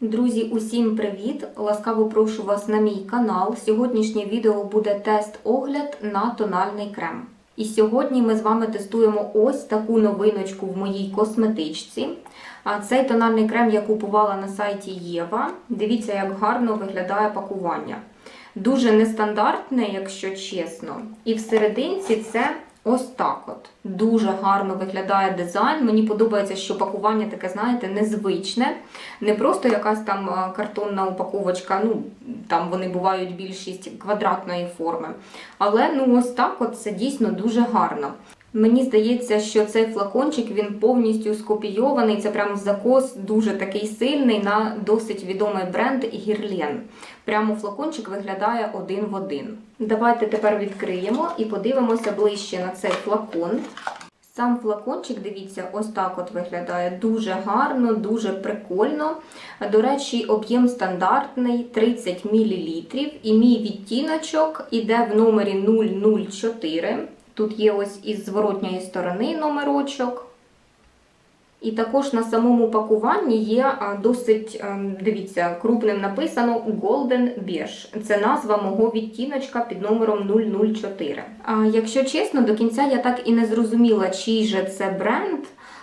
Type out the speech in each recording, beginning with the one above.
Друзі, усім привіт! Ласкаво прошу вас на мій канал. Сьогоднішнє відео буде тест-огляд на тональний крем. І сьогодні ми з вами тестуємо ось таку новиночку в моїй косметичці. А цей тональний крем я купувала на сайті Єва. Дивіться, як гарно виглядає пакування. Дуже нестандартне, якщо чесно. І всерединці це ось так от. Дуже гарно виглядає дизайн. Мені подобається, що пакування таке, знаєте, незвичне. Не просто якась там е, картонна упаковочка, ну там вони бувають більшість квадратної форми. Але ну ось так от це дійсно дуже гарно. Мені здається, що цей флакончик він повністю скопійований. Це прям закос дуже такий сильний на досить відомий бренд Гірлен. Прямо флакончик виглядає один в один. Давайте тепер відкриємо і подивимося ближче на цей флакон. Сам флакончик, дивіться, ось так от виглядає дуже гарно, дуже прикольно. До речі, об'єм стандартний 30 мл. І мій відтіночок іде в номері 004. Тут є ось із зворотньої сторони номерочок. І також на самому пакуванні є досить, ем, дивіться, крупним написано Golden Beige. Це назва мого відтіночка під номером 004. А, якщо чесно, до кінця я так і не зрозуміла, чий же це бренд.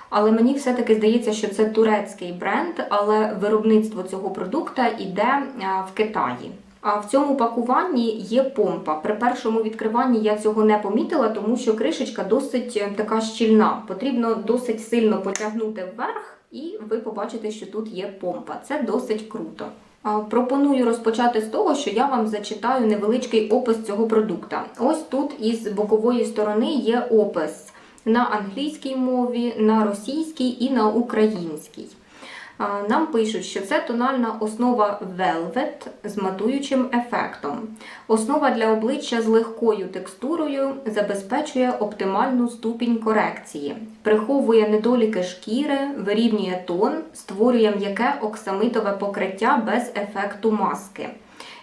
Але мені все-таки здається, що це турецький бренд, але виробництво цього продукта йде в Китаї. А в цьому пакуванні є помпа. При першому відкриванні я цього не помітила, тому що кришечка досить е, така щільна. Потрібно досить сильно потягнути вверх, і ви побачите, що тут є помпа. Це досить круто. Пропоную розпочати з того, що я вам зачитаю невеличкий опис цього продукта. Ось тут із бокової сторони є опис на англійській мові, на російській і на українській. Нам пишуть, що це тональна основа Velvet з матуючим ефектом. Основа для обличчя з легкою текстурою забезпечує оптимальну ступінь корекції, приховує недоліки шкіри, вирівнює тон, створює м'яке оксамитове покриття без ефекту маски.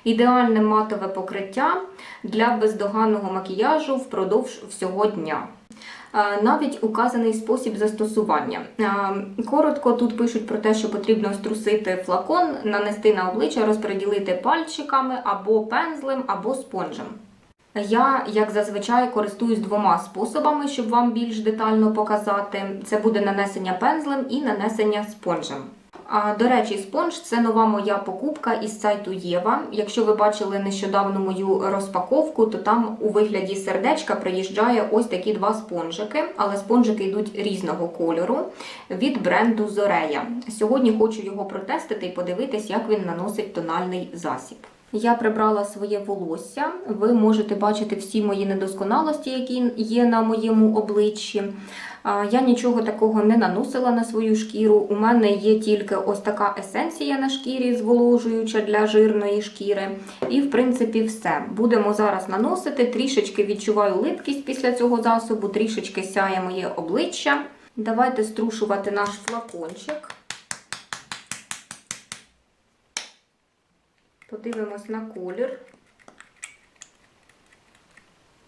Ідеальне матове покриття для бездоганного макіяжу впродовж всього дня. Навіть указаний спосіб застосування. Коротко тут пишуть про те, що потрібно струсити флакон, нанести на обличчя, розподілити пальчиками або пензлем, або спонжем. Я, як зазвичай, користуюсь двома способами, щоб вам більш детально показати. Це буде нанесення пензлем і нанесення спонжем. До речі, спонж це нова моя покупка із сайту Єва. Якщо ви бачили нещодавно мою розпаковку, то там у вигляді сердечка приїжджає ось такі два спонжики, але спонжики йдуть різного кольору від бренду Зорея. Сьогодні хочу його протестити і подивитись, як він наносить тональний засіб. Я прибрала своє волосся. Ви можете бачити всі мої недосконалості, які є на моєму обличчі. Я нічого такого не наносила на свою шкіру. У мене є тільки ось така есенція на шкірі, зволожуюча для жирної шкіри. І, в принципі, все. Будемо зараз наносити. Трішечки відчуваю липкість після цього засобу, трішечки сяє моє обличчя. Давайте струшувати наш флакончик. Подивимось на колір.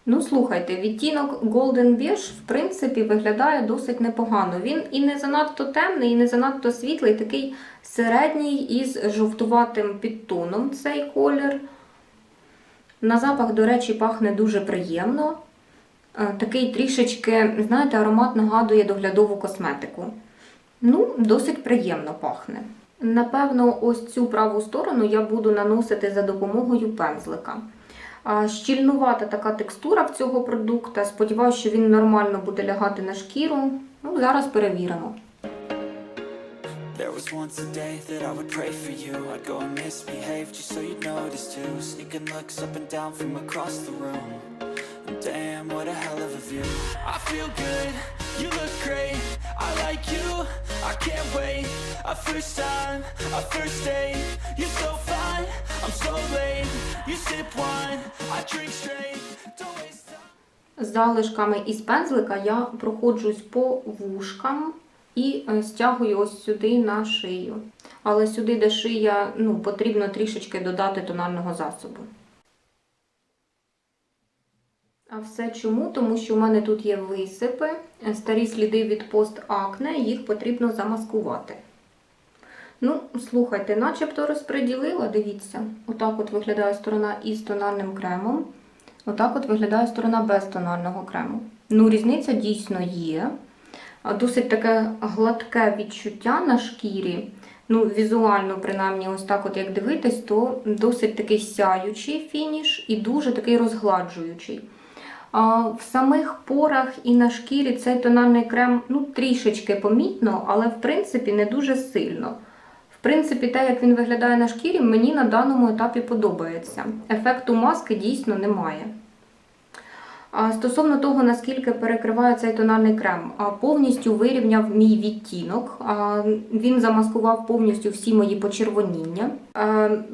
Ну, слухайте, відтінок Golden Beige, в принципі, виглядає досить непогано. Він і не занадто темний, і не занадто світлий, такий середній із жовтуватим підтоном цей колір. На запах, до речі, пахне дуже приємно. Е, Такий трішечки, знаєте, аромат нагадує доглядову косметику. Ну, досить приємно пахне. Напевно, ось цю праву сторону я буду наносити за допомогою пензлика. Щільнувата така текстура в цього продукту. Сподіваюся, що він нормально буде лягати на шкіру. Ну, зараз перевіримо. There was once a day that I would pray for you I'd go and misbehave just so you'd notice too Sneaking looks up and down from across the room damn, what a hell of a view I feel good, you look great I like you, I can't wait A first time, a first date You're so fine, I'm so late You sip wine, I drink straight Don't waste time Залишками із пензлика я проходжусь по вушкам і е, стягую ось сюди на шию. Але сюди, де шия, ну, потрібно трішечки додати тонального засобу. А все чому? Тому що у мене тут є висипи, е, старі сліди від постакне, їх потрібно замаскувати. Ну, слухайте, начебто розподілила, дивіться. Отак от виглядає сторона із тональним кремом. Отак от виглядає сторона без тонального крему. Ну, різниця дійсно є. Досить таке гладке відчуття на шкірі. Ну, візуально, принаймні, ось так, от як дивитись, то досить такий сяючий фініш і дуже такий розгладжуючий. В самих порах і на шкірі цей тональний крем ну, трішечки помітно, але в принципі не дуже сильно. В принципі, те, як він виглядає на шкірі, мені на даному етапі подобається. Ефекту маски дійсно немає. Стосовно того, наскільки перекриває цей тональний крем, повністю вирівняв мій відтінок. Він замаскував повністю всі мої почервоніння.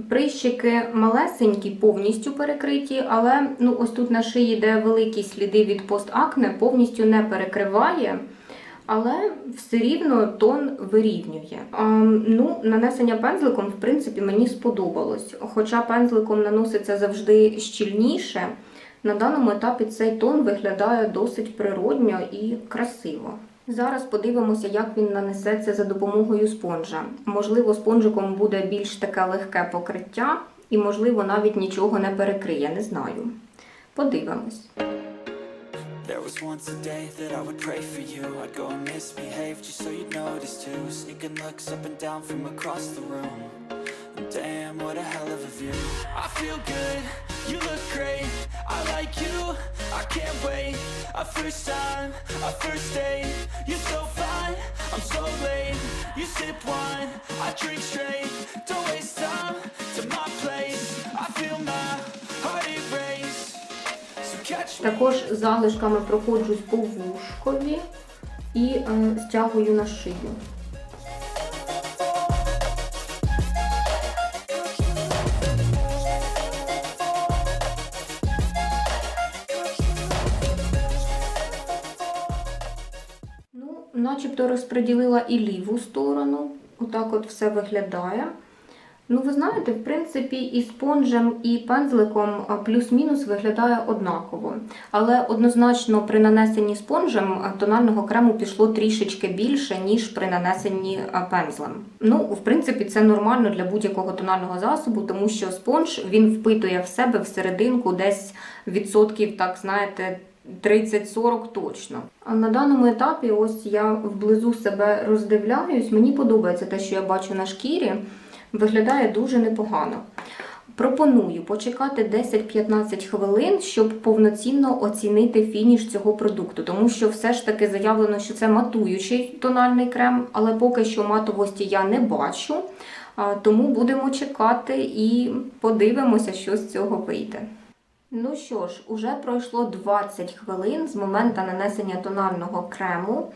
Прищики малесенькі, повністю перекриті, але ну, ось тут на шиї, де великі сліди від постакне, повністю не перекриває. Але все рівно тон вирівнює. А, ну, нанесення пензликом, в принципі, мені сподобалось. Хоча пензликом наноситься завжди щільніше, на даному етапі цей тон виглядає досить природньо і красиво. Зараз подивимося, як він нанесеться за допомогою спонжа. Можливо, спонжиком буде більш таке легке покриття, і, можливо, навіть нічого не перекриє, не знаю. Подивимось. There was once a day that I would pray for you I'd go and misbehave just so you'd notice too Sneaking looks up and down from across the room damn, what a hell of a view I feel good, you look great I like you, I can't wait A first time, a first date You're so fine, I'm so late You sip wine, I drink straight Don't waste time to my place I feel my heart erase So catch me Також залишками проходжусь по вушкові і е, стягую на шию. Начебто розподілила і ліву сторону. Отак от все виглядає. Ну, ви знаєте, в принципі, і спонжем, і пензликом плюс-мінус виглядає однаково. Але однозначно при нанесенні спонжем тонального крему пішло трішечки більше, ніж при нанесенні пензлем. Ну, в принципі, це нормально для будь-якого тонального засобу, тому що спонж він впитує в себе всерединку десь відсотків, так знаєте. 30-40 точно. А на даному етапі, ось я вблизу себе роздивляюсь. Мені подобається те, що я бачу на шкірі. Виглядає дуже непогано. Пропоную почекати 10-15 хвилин, щоб повноцінно оцінити фініш цього продукту, тому що все ж таки заявлено, що це матуючий тональний крем, але поки що матовості я не бачу. Тому будемо чекати і подивимося, що з цього вийде. Ну що ж, уже пройшло 20 хвилин з моменту нанесення тонального крему.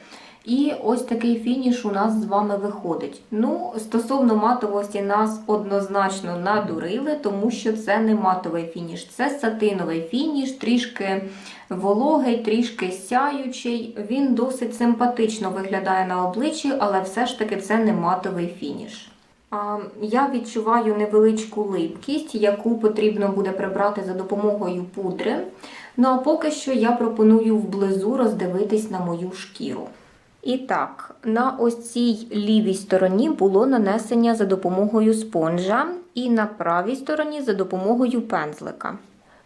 І ось такий фініш у нас з вами виходить. Ну, стосовно матовості, нас однозначно надурили, тому що це не матовий фініш, це сатиновий фініш, трішки вологий, трішки сяючий. Він досить симпатично виглядає на обличчі, але все ж таки це не матовий фініш. Я відчуваю невеличку липкість, яку потрібно буде прибрати за допомогою пудри. Ну а поки що я пропоную вблизу роздивитись на мою шкіру. І так, на ось цій лівій стороні було нанесення за допомогою спонжа, і на правій стороні за допомогою пензлика.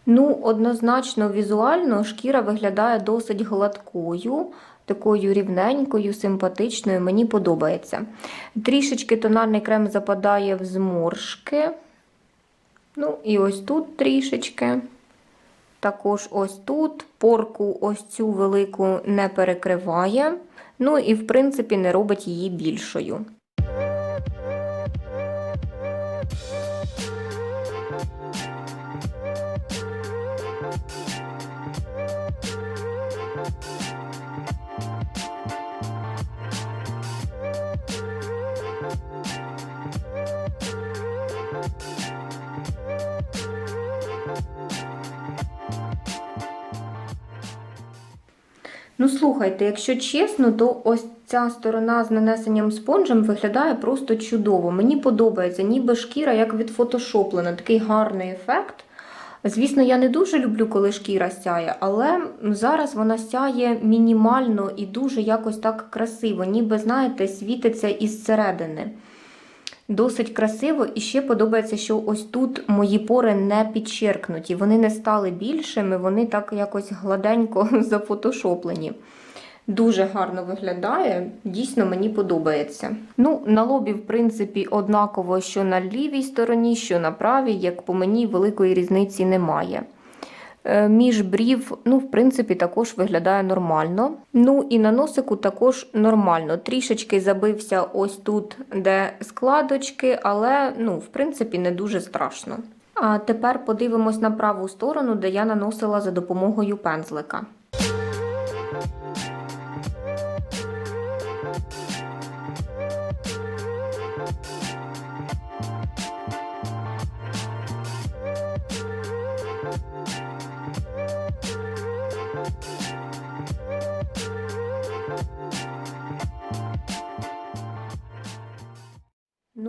Ну, однозначно, візуально шкіра виглядає досить гладкою, такою рівненькою, симпатичною, мені подобається. Трішечки тональний крем западає в зморшки. Ну, і ось тут трішечки. Також ось тут порку ось цю велику не перекриває. Ну і, в принципі, не робить її більшою. Ну, слухайте, якщо чесно, то ось ця сторона з нанесенням спонжем виглядає просто чудово. Мені подобається, ніби шкіра як відфотошоплена, такий гарний ефект. Звісно, я не дуже люблю, коли шкіра сяє, але зараз вона сяє мінімально і дуже якось так красиво, ніби, знаєте, світиться із середини. Досить красиво, і ще подобається, що ось тут мої пори не підчеркнуті. Вони не стали більшими, вони так якось гладенько зафотошоплені. Дуже гарно виглядає, дійсно мені подобається. Ну, на лобі, в принципі, однаково, що на лівій стороні, що на правій, як по мені, великої різниці немає. Е, Між брів, ну, в принципі, також виглядає нормально. Ну і на носику також нормально. Трішечки забився ось тут, де складочки, але ну, в принципі, не дуже страшно. А тепер подивимось на праву сторону, де я наносила за допомогою пензлика.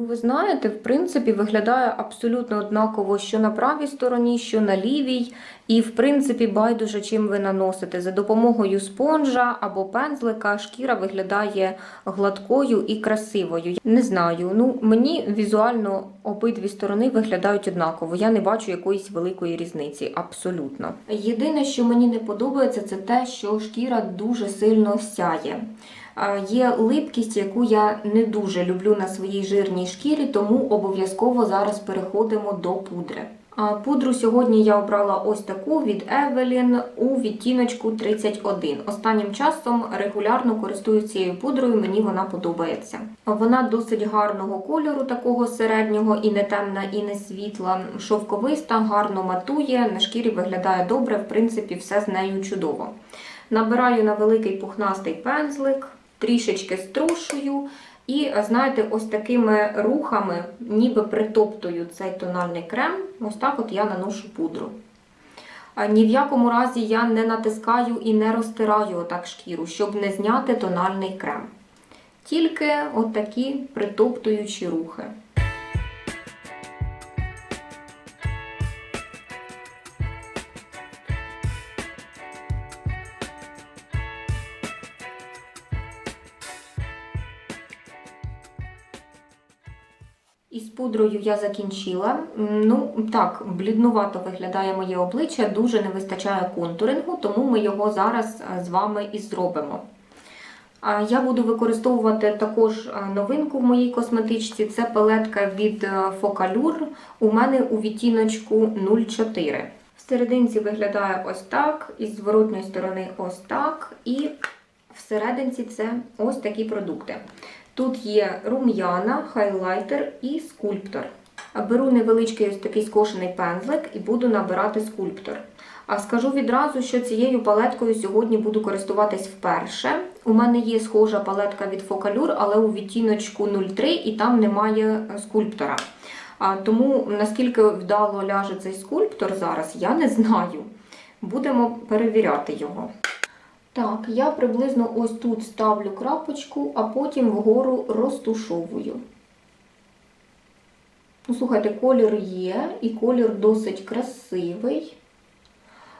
Ви знаєте, в принципі, виглядає абсолютно однаково, що на правій стороні, що на лівій. І, в принципі, байдуже, чим ви наносите. За допомогою спонжа або пензлика шкіра виглядає гладкою і красивою. Не знаю, ну мені візуально обидві сторони виглядають однаково. Я не бачу якоїсь великої різниці. Абсолютно. Єдине, що мені не подобається, це те, що шкіра дуже сильно сяє. Є липкість, яку я не дуже люблю на своїй жирній шкірі, тому обов'язково зараз переходимо до пудри. А Пудру сьогодні я обрала ось таку від Evelyn у відтіночку 31. Останнім часом регулярно користуюсь цією пудрою, мені вона подобається. Вона досить гарного кольору, такого середнього, і не темна, і не світла. Шовковиста, гарно матує, на шкірі виглядає добре, в принципі, все з нею чудово. Набираю на великий пухнастий пензлик, трішечки струшую. І, знаєте, ось такими рухами, ніби притоптую цей тональний крем, ось так от я наношу пудру. Ні в якому разі я не натискаю і не розтираю отак шкіру, щоб не зняти тональний крем. Тільки отакі притоптуючі рухи. Пудрою я закінчила. Ну так, бліднувато виглядає моє обличчя, дуже не вистачає контурингу, тому ми його зараз е, з вами і зробимо. Я буду використовувати також е, новинку в моїй косметичці. Це палетка від е, У мене у відтіночку 04. В серединці виглядає ось так, із зворотньої сторони ось так. І всерединці це ось такі продукти. Тут є рум'яна, хайлайтер і скульптор. Беру невеличкий ось такий скошений пензлик і буду набирати скульптор. А скажу відразу, що цією палеткою сьогодні буду користуватись вперше. У мене є схожа палетка від Focallure, але у відтіночку 03 і там немає скульптора. А, тому наскільки вдало ляже цей скульптор зараз, я не знаю. Будемо перевіряти його. Так, я приблизно ось тут ставлю крапочку, а потім вгору розтушовую. Ну, слухайте, колір є, і колір досить красивий.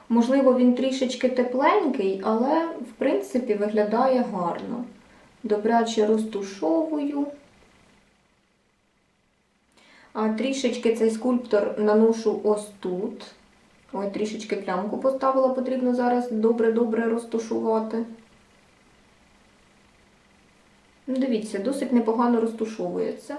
Можливо, він трішечки тепленький, але, в принципі, виглядає гарно. Добряче розтушовую. А трішечки цей скульптор наношу ось тут. Ой, трішечки плямку поставила, потрібно зараз добре-добре розтушувати. Ну, Дивіться, досить непогано розтушовується.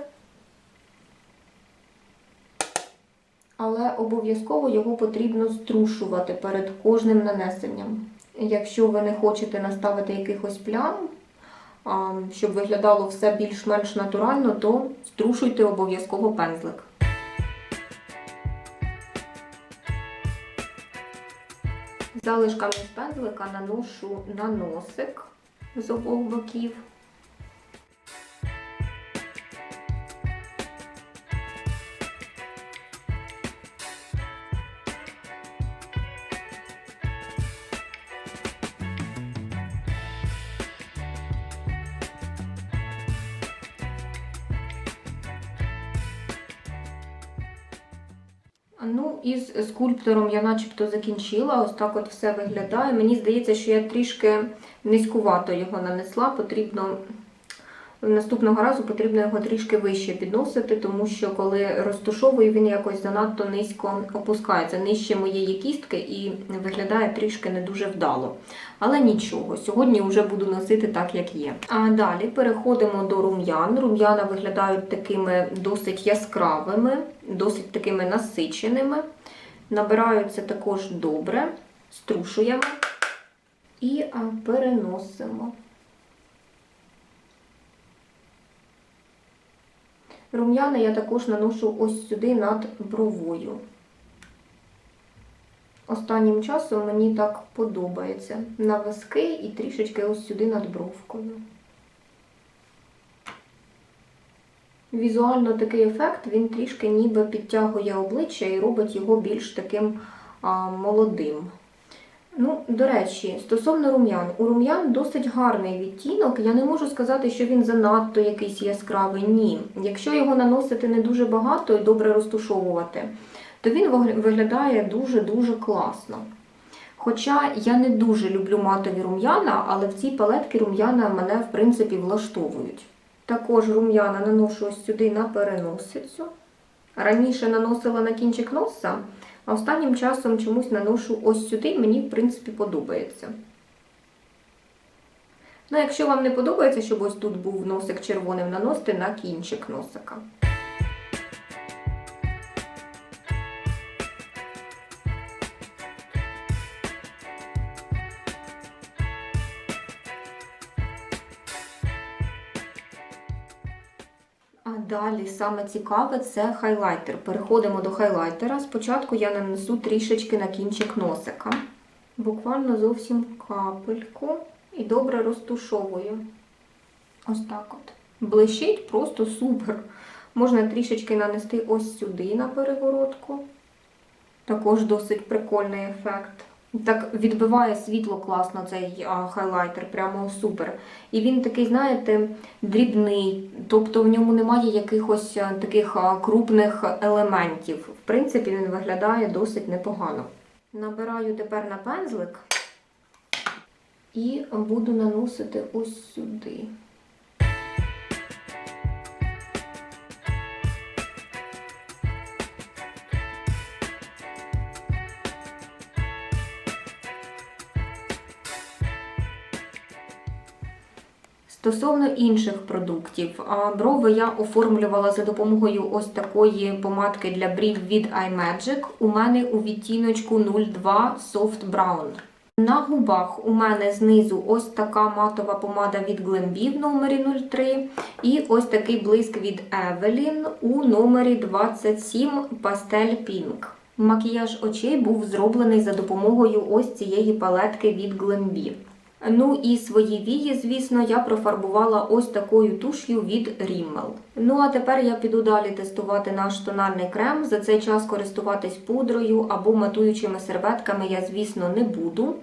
Але обов'язково його потрібно струшувати перед кожним нанесенням. Якщо ви не хочете наставити якихось плям, щоб виглядало все більш-менш натурально, то струшуйте обов'язково пензлик. Залишками з пензлика наношу на носик з обох боків. Ну, із скульптором я начебто закінчила. Ось так от все виглядає. Мені здається, що я трішки низькувато його нанесла. Потрібно Наступного разу потрібно його трішки вище підносити, тому що коли розтушовую, він якось занадто низько опускається, нижче моєї кістки і виглядає трішки не дуже вдало. Але нічого, сьогодні вже буду носити так, як є. А далі переходимо до рум'ян. Рум'яна виглядають такими досить яскравими, досить такими насиченими. Набираються також добре, струшуємо і переносимо. Рум'яна я також наношу ось сюди над бровою. Останнім часом мені так подобається. На виски і трішечки ось сюди над бровкою. Візуально такий ефект, він трішки ніби підтягує обличчя і робить його більш таким а, молодим. Ну, до речі, стосовно рум'ян, у рум'ян досить гарний відтінок. Я не можу сказати, що він занадто якийсь яскравий. Ні. Якщо його наносити не дуже багато і добре розтушовувати, то він виглядає дуже-дуже класно. Хоча я не дуже люблю матові рум'яна, але в цій палетці рум'яна мене, в принципі, влаштовують. Також рум'яна наношу ось сюди на переносицю. Раніше наносила на кінчик носа, а останнім часом чомусь наношу ось сюди, мені, в принципі, подобається. Ну, якщо вам не подобається, щоб ось тут був носик червоним, наносите на кінчик носика. Далі саме цікаве це хайлайтер. Переходимо до хайлайтера. Спочатку я нанесу трішечки на кінчик носика. Буквально зовсім капельку і добре розтушовую. Ось так от. Блищить просто супер. Можна трішечки нанести ось сюди на перегородку. Також досить прикольний ефект. Так відбиває світло класно цей а, хайлайтер, прямо супер. І він такий, знаєте, дрібний, тобто в ньому немає якихось а, таких крупних елементів. В принципі, він виглядає досить непогано. Набираю тепер на пензлик і буду наносити ось сюди. Стосовно інших продуктів, брови я оформлювала за допомогою ось такої помадки для брів від iMagic. У мене у відтіночку 02 Soft Brown. На губах у мене знизу ось така матова помада від Glambi в номері 03 і ось такий блиск від Evelyn у номері 27 Pastel Pink. Макіяж очей був зроблений за допомогою ось цієї палетки від Glambi. Ну і свої вії, звісно, я профарбувала ось такою туш'ю від Rimmel. Ну а тепер я піду далі тестувати наш тональний крем. За цей час користуватись пудрою або матуючими серветками я, звісно, не буду.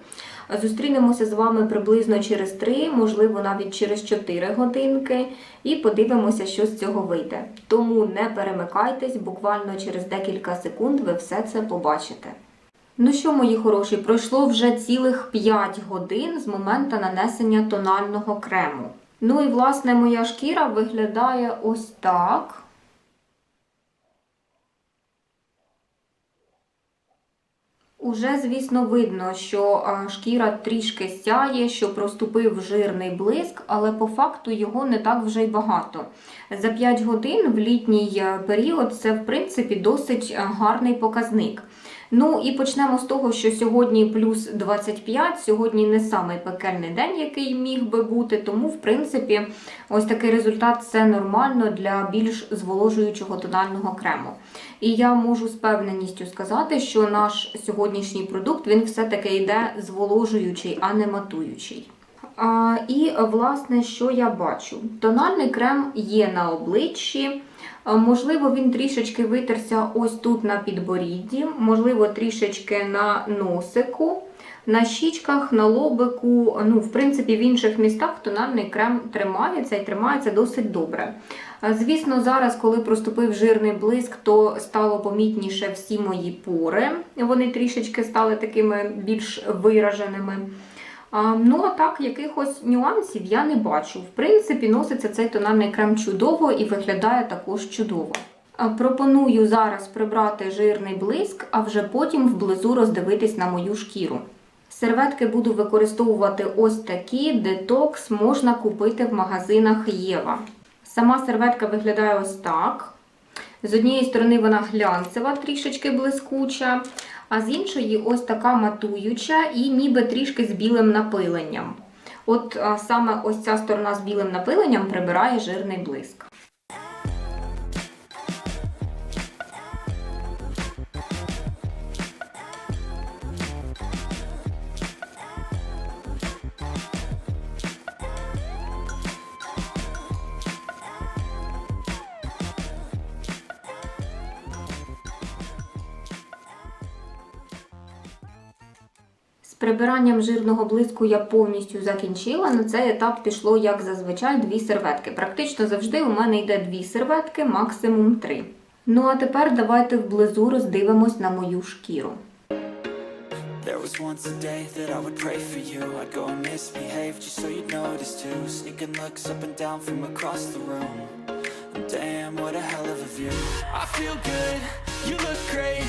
Зустрінемося з вами приблизно через 3, можливо, навіть через 4 годинки, і подивимося, що з цього вийде. Тому не перемикайтесь, буквально через декілька секунд ви все це побачите. Ну що, мої хороші, пройшло вже цілих 5 годин з моменту нанесення тонального крему. Ну і власне моя шкіра виглядає ось так. Уже, звісно, видно, що шкіра трішки сяє, що проступив жирний блиск, але по факту його не так вже й багато. За 5 годин в літній е, період це, в принципі, досить е, гарний показник. Ну і почнемо з того, що сьогодні плюс 25, сьогодні не самий пекельний день, який міг би бути, тому, в принципі, ось такий результат це нормально для більш зволожуючого тонального крему. І я можу з певненістю сказати, що наш сьогоднішній продукт він все-таки йде зволожуючий, а не матуючий. А, і власне, що я бачу? Тональний крем є на обличчі. Можливо, він трішечки витерся ось тут на підборідді, можливо, трішечки на носику, на щічках, на лобику. Ну, в принципі, в інших містах тональний крем тримається і тримається досить добре. Звісно, зараз, коли проступив жирний блиск, то стало помітніше всі мої пори. Вони трішечки стали такими більш вираженими. Ну, а так, якихось нюансів я не бачу. В принципі, носиться цей тональний крем чудово і виглядає також чудово. Пропоную зараз прибрати жирний блиск, а вже потім вблизу роздивитись на мою шкіру. Серветки буду використовувати ось такі, детокс можна купити в магазинах Єва. Сама серветка виглядає ось так. З однієї сторони вона глянцева, трішечки блискуча, а з іншої ось така матуюча і ніби трішки з білим напиленням. От саме ось ця сторона з білим напиленням прибирає жирний блиск. Прибиранням жирного блиску я повністю закінчила. На цей етап пішло, як зазвичай, дві серветки. Практично завжди у мене йде дві серветки, максимум три. Ну а тепер давайте вблизу роздивимось на мою шкіру. There was once a day that I would pray for you I'd go and misbehave just so you'd notice too Sneaking looks up and down from across the room damn, what a hell of a view I feel good, you look great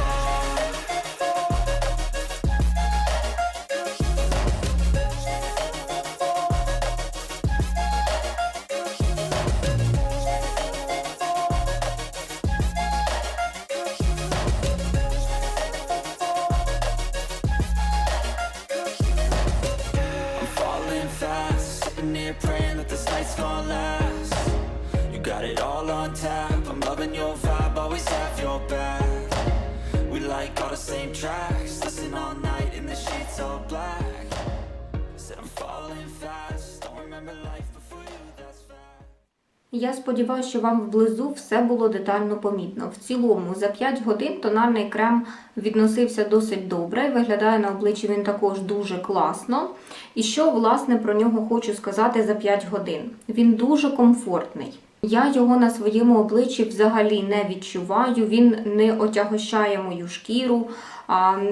сподіваюся, що вам вблизу все було детально помітно. В цілому за 5 годин тональний крем відносився досить добре. Виглядає на обличчі він також дуже класно. І що власне про нього хочу сказати за 5 годин? Він дуже комфортний. Я його на своєму обличчі взагалі не відчуваю. Він не отягощає мою шкіру,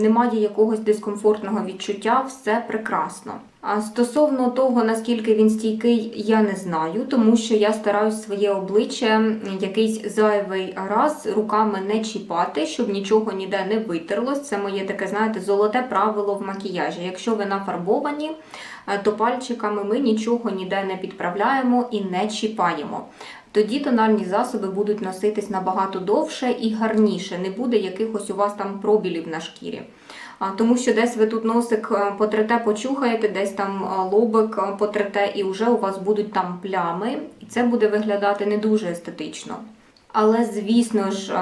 немає якогось дискомфортного відчуття, все прекрасно. Стосовно того, наскільки він стійкий, я не знаю, тому що я стараюсь своє обличчя якийсь зайвий раз руками не чіпати, щоб нічого ніде не витерлось. Це моє таке, знаєте, золоте правило в макіяжі. Якщо ви нафарбовані, е, то пальчиками ми нічого ніде не підправляємо і не чіпаємо. Тоді тональні засоби будуть носитись набагато довше і гарніше, не буде якихось у вас там пробілів на шкірі. Тому що десь ви тут носик е, потрете, почухаєте, десь там е, лобик е, потрете, і вже у вас будуть там плями, і це буде виглядати не дуже естетично. Але, звісно ж,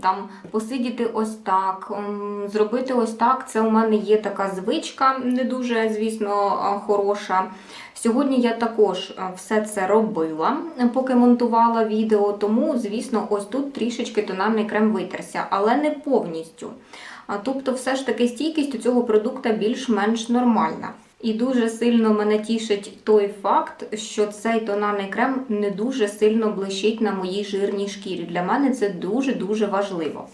там посидіти ось так, зробити ось так, це у мене є така звичка, не дуже, звісно, хороша. Сьогодні я також все це робила, поки монтувала відео, тому, звісно, ось тут трішечки тональний крем витерся, але не повністю. Тобто, все ж таки стійкість у цього продукту більш-менш нормальна. І дуже сильно мене тішить той факт, що цей тональний крем не дуже сильно блищить на моїй жирній шкірі. Для мене це дуже-дуже важливо.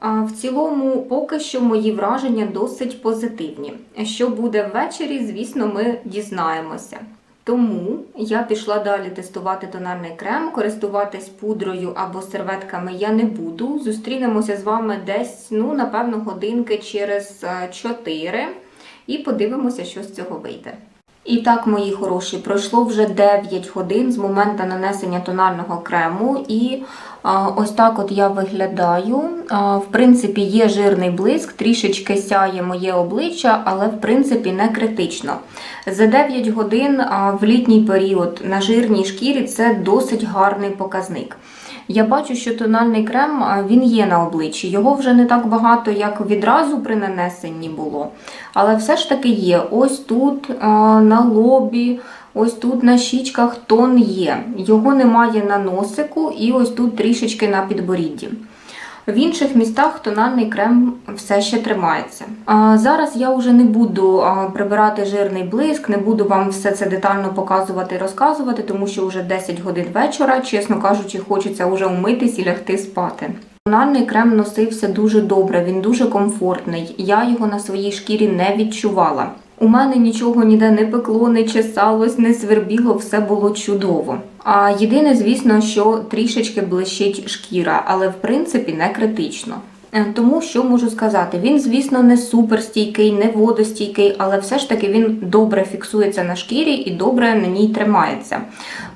А в цілому, поки що мої враження досить позитивні. Що буде ввечері, звісно, ми дізнаємося. Тому я пішла далі тестувати тональний крем, користуватись пудрою або серветками я не буду. Зустрінемося з вами десь, ну, напевно, годинки через 4 і подивимося, що з цього вийде. І так, мої хороші, пройшло вже 9 годин з моменту нанесення тонального крему, і ось так от я виглядаю. В принципі, є жирний блиск, трішечки сяє моє обличчя, але в принципі не критично. За 9 годин в літній період на жирній шкірі це досить гарний показник. Я бачу, що тональний крем він є на обличчі. Його вже не так багато, як відразу при нанесенні було. Але все ж таки є. Ось тут на лобі, ось тут на щічках тон є. Його немає на носику і ось тут трішечки на підборідді. В інших містах тональний крем все ще тримається. Зараз я вже не буду прибирати жирний блиск, не буду вам все це детально показувати і розказувати, тому що вже 10 годин вечора, чесно кажучи, хочеться вже умитись і лягти спати. Тональний крем носився дуже добре, він дуже комфортний. Я його на своїй шкірі не відчувала. У мене нічого ніде не пекло, не чесалось, не свербіло, все було чудово. А єдине, звісно, що трішечки блищить шкіра, але в принципі не критично. Е, Тому що можу сказати, він, звісно, не суперстійкий, не водостійкий, але все ж таки він добре фіксується на шкірі і добре на ній тримається.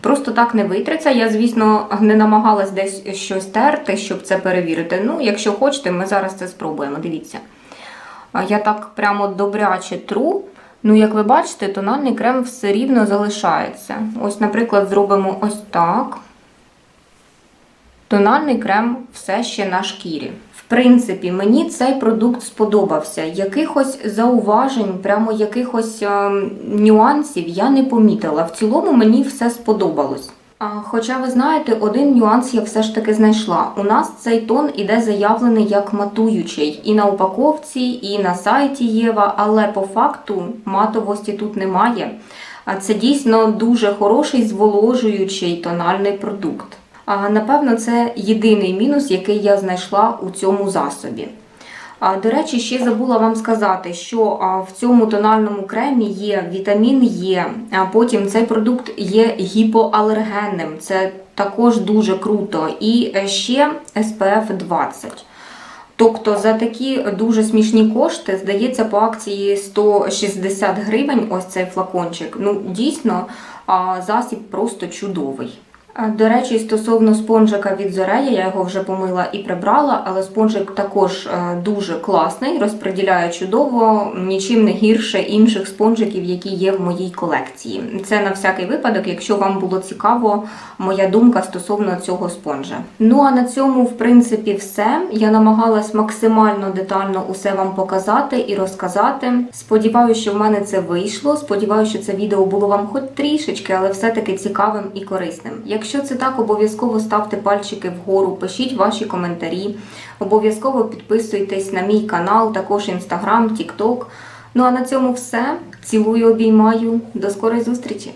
Просто так не витреться. Я, звісно, не намагалась десь щось терти, щоб це перевірити. Ну, якщо хочете, ми зараз це спробуємо. Дивіться. Я так прямо добряче тру. Ну, як ви бачите, тональний крем все рівно залишається. Ось, наприклад, зробимо ось так. Тональний крем все ще на шкірі. В принципі, мені цей продукт сподобався. Якихось зауважень, прямо якихось ем, нюансів я не помітила. В цілому мені все сподобалось. Хоча ви знаєте, один нюанс я все ж таки знайшла. У нас цей тон іде заявлений як матуючий і на упаковці, і на сайті Єва, але по факту матовості тут немає. Це дійсно дуже хороший зволожуючий тональний продукт. А, Напевно, це єдиний мінус, який я знайшла у цьому засобі. До речі, ще забула вам сказати, що в цьому тональному кремі є вітамін Е, а потім цей продукт є гіпоалергенним. Це також дуже круто. І е, ще SPF 20. Тобто за такі дуже смішні кошти, здається, по акції 160 гривень ось цей флакончик. Ну, дійсно, засіб просто чудовий. До речі, стосовно спонжика від Зорея, я його вже помила і прибрала, але спонжик також е, дуже класний, розподіляє чудово, нічим не гірше інших спонжиків, які є в моїй колекції. Це на всякий випадок, якщо вам було цікаво моя думка стосовно цього спонжа. Ну а на цьому, в принципі, все. Я намагалась максимально детально усе вам показати і розказати. Сподіваюся, що в мене це вийшло. Сподіваюся, що це відео було вам хоч трішечки, але все-таки цікавим і корисним. Якщо це так, обов'язково ставте пальчики вгору, пишіть ваші коментарі. Обов'язково підписуйтесь на мій канал, також інстаграм, тікток. Ну а на цьому все. Цілую, обіймаю. До скорої зустрічі!